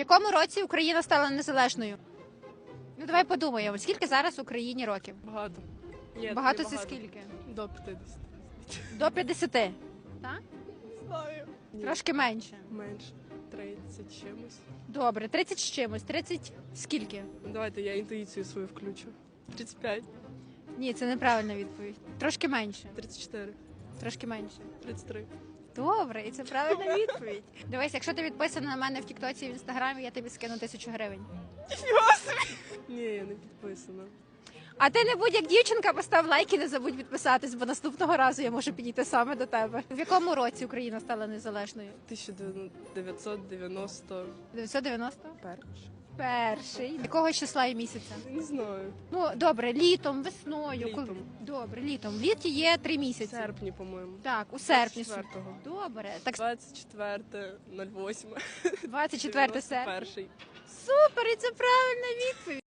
якому році Україна стала незалежною? Ну давай подумаємо, скільки зараз Україні років? Багато. Ні, багато це скільки? До 50. До 50. Так? Знаю. Трошки менше. менше. 30 чимось. Добре, 30 з чимось. 30 скільки? Давайте я інтуїцію свою включу. 35, Ні, це неправильна відповідь. Трошки менше. 34, Трошки менше. 33. Добре, і це правильна відповідь. Дивись, якщо ти підписана на мене в Тіктоці і в інстаграмі, я тобі скину тисячу гривень. Ні, я не підписана. А ти не будь як дівчинка, постав лайк і не забудь підписатись, бо наступного разу я можу підійти саме до тебе. В якому році Україна стала незалежною? 1991. 990? Перший. Якого числа і місяця? Не знаю. Ну добре, літом, весною. Літом. Коли- Добре, літом. В літі є три В місяці. серпні, по-моєму. Так, у серпні. 24-го. Добре. Так 24, 08. 24 серпня. Перший. Супер, і це правильна відповідь.